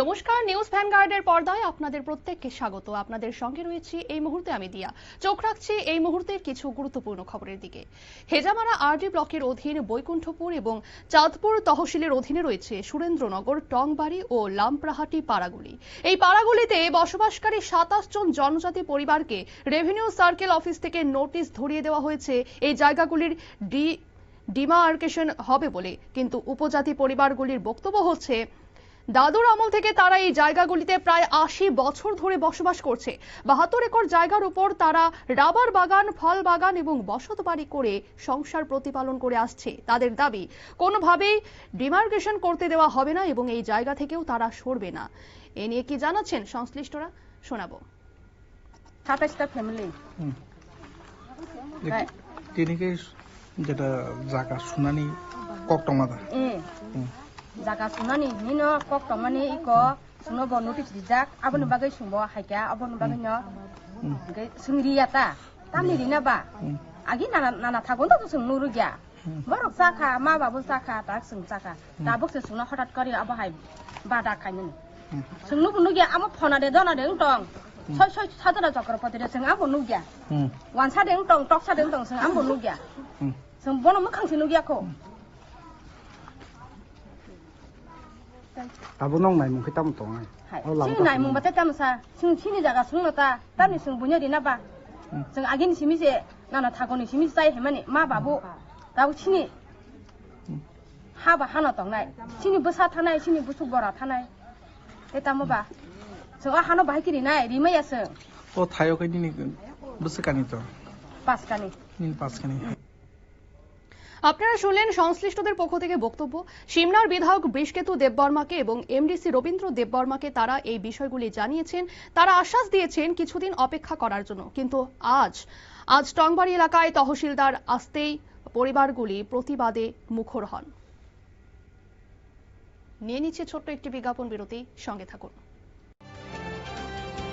নমস্কার, নিউজ ভ্যানগার্ডের পর্দায় আপনাদের প্রত্যেককে স্বাগত। আপনাদের সঙ্গে রয়েছি এই মুহূর্তে আমি দিয়া। চোখ রাখছি এই মুহূর্তের কিছু গুরুত্বপূর্ণ খবরের দিকে। হেজামারা আরডি ব্লকের অধীন বৈকুণ্ঠপুর এবং চাঁদপুর তহসিলের অধীনে রয়েছে সুরেন্দ্রনগর, টংবাড়ি ও লামপ্রাহাটি পাড়াগুলি। এই পাড়াগুলিতে বসবাসকারী সাতাশ জন জনজাতি পরিবারকে রেভিনিউ সার্কেল অফিস থেকে নোটিশ ধরিয়ে দেওয়া হয়েছে। এই জায়গাগুলির ডি ডিমার্কেশন হবে বলে। কিন্তু উপজাতি পরিবারগুলির বক্তব্য হচ্ছে দাদুর আমল থেকে তারা এই জায়গাগুলিতে প্রায় আশি বছর ধরে বসবাস করছে। বাহাত্তর একর জায়গার উপর তারা রাবার বাগান ফল বাগান এবং বসত বাড়ি করে সংসার প্রতিপালন করে আসছে। তাদের দাবি কোনোভাবেই ডিমার্কেশন করতে দেওয়া হবে না এবং এই জায়গা থেকেও তারা সরবে না। এ নিয়ে কি জানাচ্ছেন সংশ্লিষ্টরা? শোনাবো। সাতাইশটা ফ্যামিলি যেটা জায়গা শুনানি কক্টমাদা? jaga sunani nino kok tomani iko? Suno bo notice dijak abon bagai sumo haika abon bagai nyo ge hmm. sungri yata tamni hmm. dina ba. Hmm. Agi nana nana thagon to sung nuru gya. Saka ma babu saka tak sung saka ta se suno hotat kori abo hai bada khainin sung nu bunu amo pona de dona de utong ছয় ছয় সাতটা চক্রপতি রে সঙ্গে আবো নুগিয়া one সাদেং টং টক সাদেং টং tabu nong nai mung khitam tong ai sing nai mung bata tam sa sing chini jaga sung ta tam ni sing bunya dina ba sing agin simi se 나나 타고니 심이 싸이 해만이 마바보 라고 치니 하바 하나 덩나이 치니 부사 타나이 치니 부수 보라 타나이 됐다 뭐봐 저거 하나 바이끼리 나이 리메야스 또 타요 그니니 무슨 간이 또 바스간이 니 바스간이 আপনারা শুনলেন সংশ্লিষ্টদের পক্ষ থেকে বক্তব্য। সিমনার বিধায়ক বৃষকেতু দেববর্মাকে এবং এমডিসি রবীন্দ্র দেববর্মাকে তারা এই বিষয়গুলি জানিয়েছেন। তারা আশ্বাস দিয়েছেন কিছুদিন অপেক্ষা করার জন্য। কিন্তু আজ আজ টংবাড়ি এলাকায় তহসিলদার আসতেই পরিবারগুলি প্রতিবাদে মুখর হন। নিয়ে নিচ্ছে ছোট্ট একটি বিজ্ঞাপন বিরতি। সঙ্গে থাকুন।